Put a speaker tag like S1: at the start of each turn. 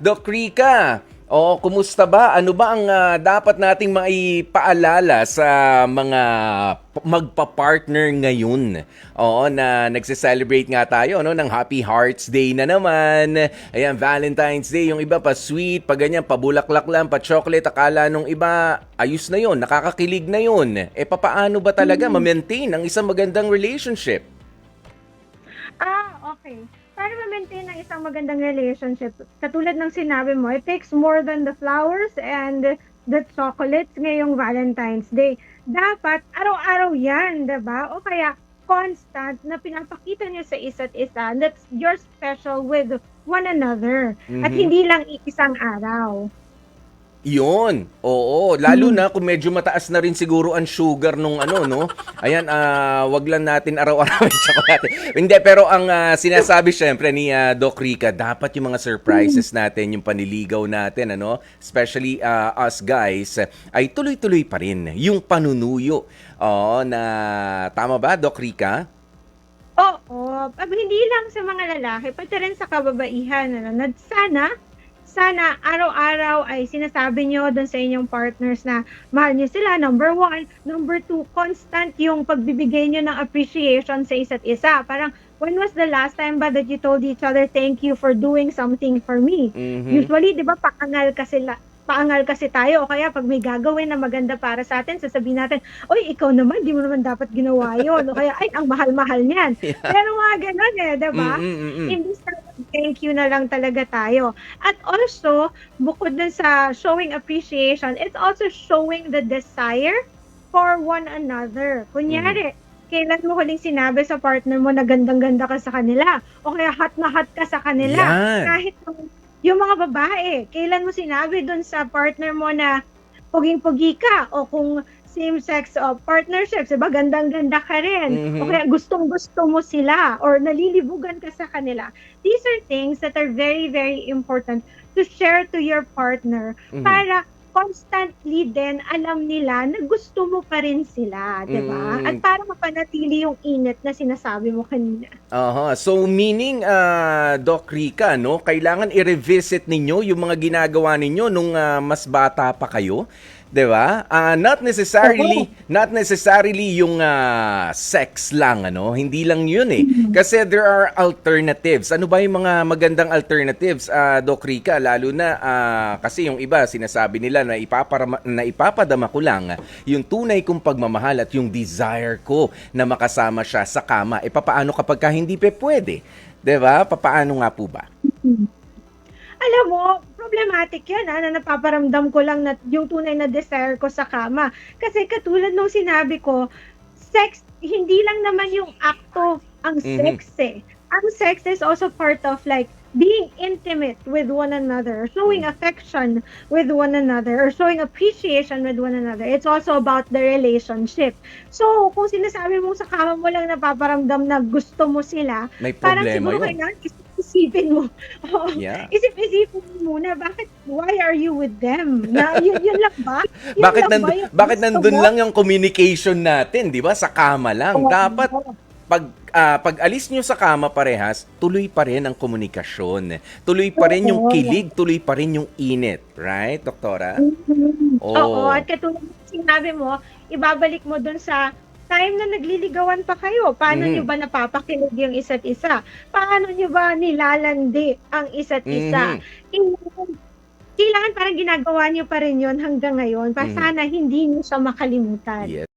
S1: Doc Rica, oh, kumusta ba? Ano ba ang ah, dapat nating maipaalala sa mga magpa-partner ngayon? Oo, na nagse-celebrate nga tayo no, ng Happy Hearts Day na naman. Ayan, Valentine's Day. Yung iba pa sweet, pa ganyan, pabulaklak lang, pa chocolate. Akala nung iba, ayos na yon nakakakilig na yon Eh, papaano ba talaga ma-maintain ang isang magandang relationship?
S2: Ah, okay. Para ma-maintain ang isang magandang relationship, katulad ng sinabi mo, it takes more than the flowers and the chocolates ngayong Valentine's Day. Dapat araw-araw yan, ba? O kaya constant na pinapakita niyo sa isa't isa that you're special with one another. At
S1: Mhm.
S2: hindi lang isang araw.
S1: Yun. Oo, lalo na kung medyo mataas na rin siguro ang sugar nung ano, no? Ayan, ah, wag lang natin araw-araw yung chocolate. Hindi, pero ang ah, sinasabi syempre ni ah, Doc Rica, dapat yung mga surprises natin, yung paniligaw natin, ano? Especially ah, us guys, ay tuloy-tuloy pa rin yung panunuyo. Oo, na tama ba, Doc Rica?
S2: Oo, ab- hindi lang sa mga lalaki, pati rin sa kababaihan. Ano, na sana, sana araw-araw ay sinasabi nyo doon sa inyong partners na mahal nyo sila, number one. Number two, constant yung pagbibigay nyo ng appreciation sa isa't isa. Parang, when was the last time ba that you told each other, thank you for doing something for me?
S1: Mhm.
S2: Usually, di ba, paangal kasi la- paangal kasi tayo o kaya pag may gagawin na maganda para sa atin, sasabihin natin, oy, ikaw naman, di mo naman dapat ginawa yun. O kaya, ay, ang mahal-mahal niyan. Pero mga ganun eh, di ba?
S1: Mm, mm, mm, mm.
S2: Imbis na thank you na lang talaga tayo. At also, bukod dun sa showing appreciation, it's also showing the desire for one another. Kunyari, kailan mo huling sinabi sa partner mo na gandang-ganda ka sa kanila? O kaya hot na hot ka sa kanila?
S1: Yan.
S2: Kahit yung- yung mga babae, kailan mo sinabi dun sa partner mo na puging-pugi ka? O kung same-sex uh, partnerships, diba? Gandang-ganda ka rin.
S1: Mhm.
S2: O kaya gustong-gusto mo sila or nalilibugan ka sa kanila. These are things that are very, very important to share to your partner
S1: Mhm.
S2: para constantly din alam nila na gusto mo pa rin sila, di ba?
S1: Mm.
S2: At para mapanatili yung init na sinasabi mo kanina.
S1: Aha. So meaning ah, Doc Rica, no, kailangan i-revisit ninyo yung mga ginagawa ninyo nung ah, mas bata pa kayo. 'Di ba? Ah, not necessarily not necessarily yung ah, sex lang ano, hindi lang 'yun eh. Kasi there are alternatives. Ano ba yung mga magandang alternatives, ah, Doc Rica, lalo na ah, kasi yung iba sinasabi nila na ipaparama, na ipapadama ko lang yung tunay kong pagmamahal at yung desire ko na makasama siya sa kama. E papaano kapag ka hindi pe pwede? 'Di ba? Papaano nga po ba?
S2: Alam mo, problematic yan ha, na napaparamdam ko lang na yung tunay na desire ko sa kama. Kasi katulad nung sinabi ko, sex, hindi lang naman yung akto ang
S1: Mhm.
S2: sex eh. Ang sex is also part of like being intimate with one another, showing affection with one another, or showing appreciation with one another. It's also about the relationship. So, kung sinasabi mo sa kama mo lang napaparamdam na gusto mo sila,
S1: May
S2: parang siguro
S1: yun.
S2: kailangan isip-isipin mo. Oo.
S1: Yeah.
S2: Isip-isipin mo muna, bakit, why are you with them? Na, yun, yun lang ba? Yun
S1: Bakit
S2: lang
S1: nandun,
S2: ba yung
S1: bakit nandun
S2: mo?
S1: lang yung communication natin, 'di ba? Sa kama lang.
S2: Oo.
S1: Dapat pag ah, pag alis nyo sa kama parehas, tuloy pa rin ang komunikasyon. Tuloy pa rin yung kilig, tuloy pa rin yung init, right, doktora?
S2: Mhm.
S1: Oo.
S2: Oo, at katulad sinabi mo, ibabalik mo dun sa time na nagliligawan pa kayo. Paano
S1: Mhm.
S2: nyo ba napapakilig yung isa't isa? Paano nyo ba nilalandi ang isa't isa?
S1: Mhm.
S2: Kailangan parang ginagawa nyo pa rin yun hanggang ngayon. Pa
S1: Mhm.
S2: sana hindi nyo siya makalimutan.
S1: Yes.